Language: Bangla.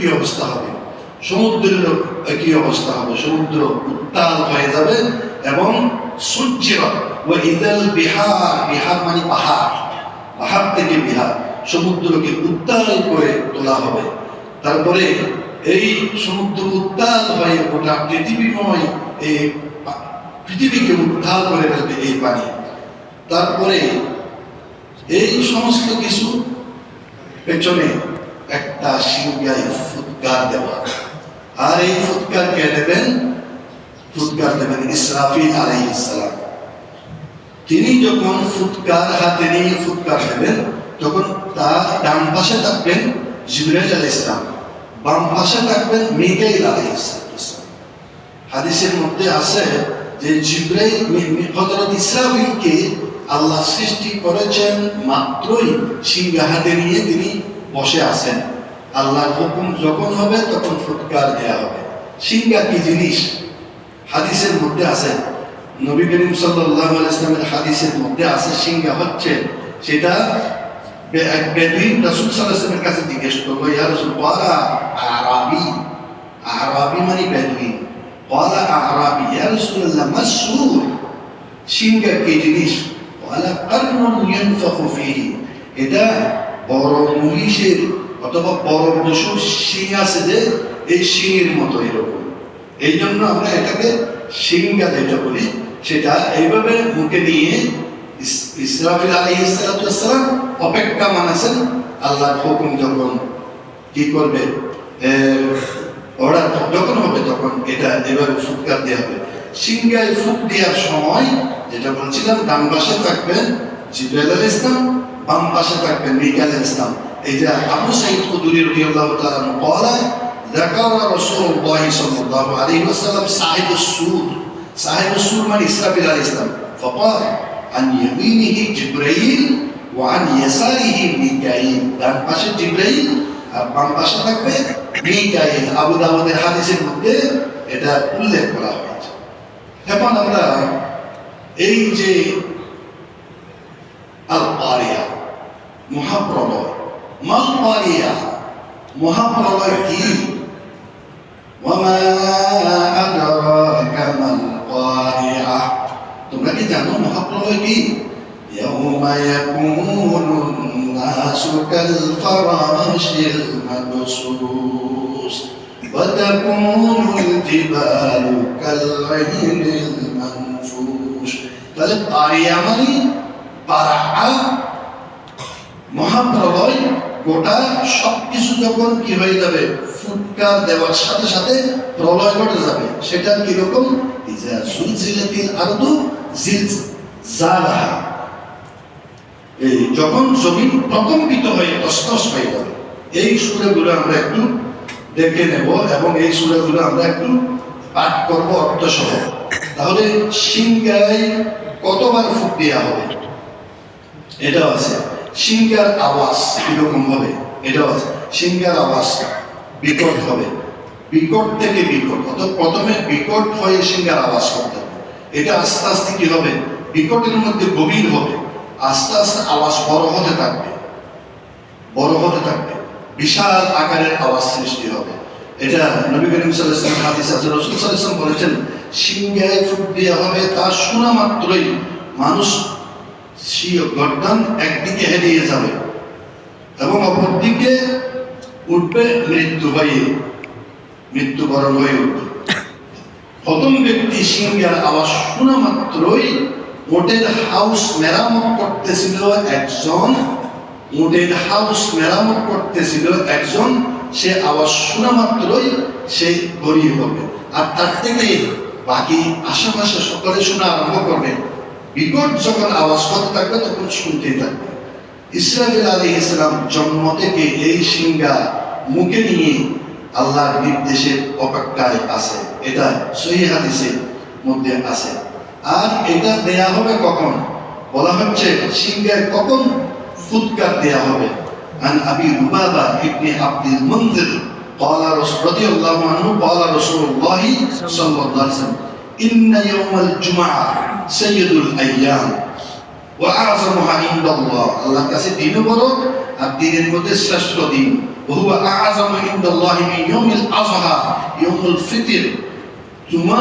কি অবস্থা হবে? সমুদ্রের কি অবস্থা হবে? সমুদ্র উত্তাল হয়ে যাবে এবং সূর্যের ও ইদাল বিহার বিহার মানে পাহাড় পাহাড় থেকে বিহার, সমুদ্রকে উত্তাল করে তোলা হবে। তারপরে এই সমুদ্র উত্তাল হয়ে গোটা পৃথিবীময় এই পৃথিবীকে উত্তাল করে ফেলবে এই পানি। তারপরে এই সমস্ত কিছু পেছনে একটা সিংহাই ফুৎকার দেওয়া। আর এই ফুৎকার কে দেবেন? ফুৎকার দেবেন ইসরাফিল আলাইহিসসালাম তিনি যখন ফুৎকার হাতে নিয়ে ফুৎকার দেবেন, তখন তার ডান পাশে থাকবেন জিবরাইল আলাইহিস সালাম। বাম পাশে থাকবেন মিকাইল আলাইহিস সালাম। হাদিসের মধ্যে আছে যে জিব্রাইল হযরত ইসরাফিলকে আল্লাহ সৃষ্টি করেছেন মাত্রই সিংহা হাতে নিয়ে তিনি বসে আছেন। আল্লাহর হুকুম যখন হবে, তখন ফুৎকার দেয়া হবে। সিংহা কি জিনিস? হাদিসের মধ্যে আছে। নবী করিম আলাইহি ইসলামের হাদিসের মধ্যে আছে, সিংহা হচ্ছে সেটা বে- এক বেদুইন রাসূল সাল্লাল্লাহু কাছে জিজ্ঞেস করল, ইয়া রাসূল ওয়ালা আরাবি? আরাবি মানে বেদুইন। ওয়ালা আরাবি, ইয়া রাসূলুল্লাহ মাসউর সিংহা কি জিনিস? ওয়ালা কারনুন ইয়ানফাখু ফিহি। এটা বড় মহিষের অথবা বড় পশুর শিং আছে যে, এই শিংয়ের মতো এরকম। এই জন্য আমরা এটাকে সিংহা যেটা বলি, সেটা এইভাবে মুখে নিয়ে ইস- ইসরাফিল আলাইহিসসালাম অপেক্ষা মানেছেন, আল্লাহর হুকুম যখন কি করবে অর্ডার যখন হবে তখন এটা এভাবে ফুৎকার দেওয়া হবে। সিংহায় ফুক দেওয়ার সময় যেটা বলছিলাম, ডান পাশে থাকবেন আলাইহিস ইসলাম বাম পাশে থাকবেন মিকাইল আলাইহিস ইসলাম এই যে আবু সাইদ খুদরি রাদিয়াল্লাহু তাআলা قال ذكر رسول الله صلى الله عليه وسلم صاحب السور صاحب السور من إسرافيل عليه السلام فقال عن يمينه جبريل وعن يساره ميكائيل ডান পাশে জিব্রাইল আর বাম পাশে থাকবে মিকাইল আবু দাউদের হাদিসের মধ্যে এটা উল্লেখ করা হয়েছে এখন আমরা এই যে মহাপ্রলয় মাল পারিয়া মহাপ্রলয় কি ওয়ামা আদরাকা মাল পারিয়া তোমরা কি জানো মহাপ্রলয় কি يوم يكون الناس كالفراش المبثوث وتكون الجبال كالعهن المنفوش তাহলে পারিয়া মানে পারা মহাপ্রলয় গোটা সবকিছু যখন কি হয়ে যাবে, ফুটকার দেওয়ার সাথে সাথে প্রলয় ঘটে যাবে। সেটা কীরকম? ইজা সুলজিলাতিল আরদু যখন জমিন প্রকম্পিত হয়ে তস্তস হয়ে যাবে, এই সুরেগুলো আমরা একটু দেখে নেব এবং এই সুরেগুলো আমরা একটু পাঠ করব অর্থ সহ তাহলে সিংহায় কতবার ফুট দেওয়া হবে? এটাও আছে। সিংহার আওয়াজ কীরকম হবে? এটাও আছে। সিংহার আওয়াজ বিকট হবে। বিকট থেকে বিকট। অর্থাৎ প্রথমে বিকট হয়ে সিংহার আওয়াজ করতে হবে। এটা আস্তে আস্তে কি হবে? বিকটের মধ্যে গভীর হবে। আস্তে আস্তে আওয়াজ বড় হতে থাকবে। বড় হতে থাকবে। বিশাল আকারের আওয়াজ সৃষ্টি হবে। এটা নবী করিম ওয়াসাল্লাম হাদিস আছে। রাসূল ওয়াসাল্লাম বলেছেন সিংহায় ফুট দেওয়া হবে তা শোনা মাত্রই মানুষ গর্দান একদিকে হেরিয়ে যাবে এবং অপরদিকে উঠবে মৃত্যু হয়ে, মৃত্যুবরণ হয়ে উঠবে। প্রথম ব্যক্তি সিংহের আওয়াজ শোনা মাত্রই ওটের হাউস মেরামত করতেছিল একজন ওটের হাউস মেরামত করতেছিল একজন, সে আওয়াজ শোনা মাত্রই সে গড়িয়ে পড়বে আর তার থেকে বাকি আশেপাশে সকলে শোনা আরম্ভ করবে। বিকট যখন আওয়াজ হতে থাকবে তখন শুনতেই থাকবে ইসরাফিল আলী ইসলাম জন্ম থেকে এই সিংহা মুখে নিয়ে আল্লাহর নির্দেশের অপেক্ষায় আছে এটা সহি হাদিসের মধ্যে আছে আর এটা দেয়া হবে কখন বলা হচ্ছে সিংহায় কখন ফুৎকার দেয়া হবে عن أبي لبابة ابن عبد المنذر قال رسول رضي الله عنه قال رسول الله صلى الله عليه وسلم إن يوم الجمعة سيد الأيام وأعظمها عند الله الله কাছে দিন বড় আর দিনের মধ্যে শ্রেষ্ঠ দিন وهو أعظم عند الله من يوم الأضحى يوم الفطر তোমার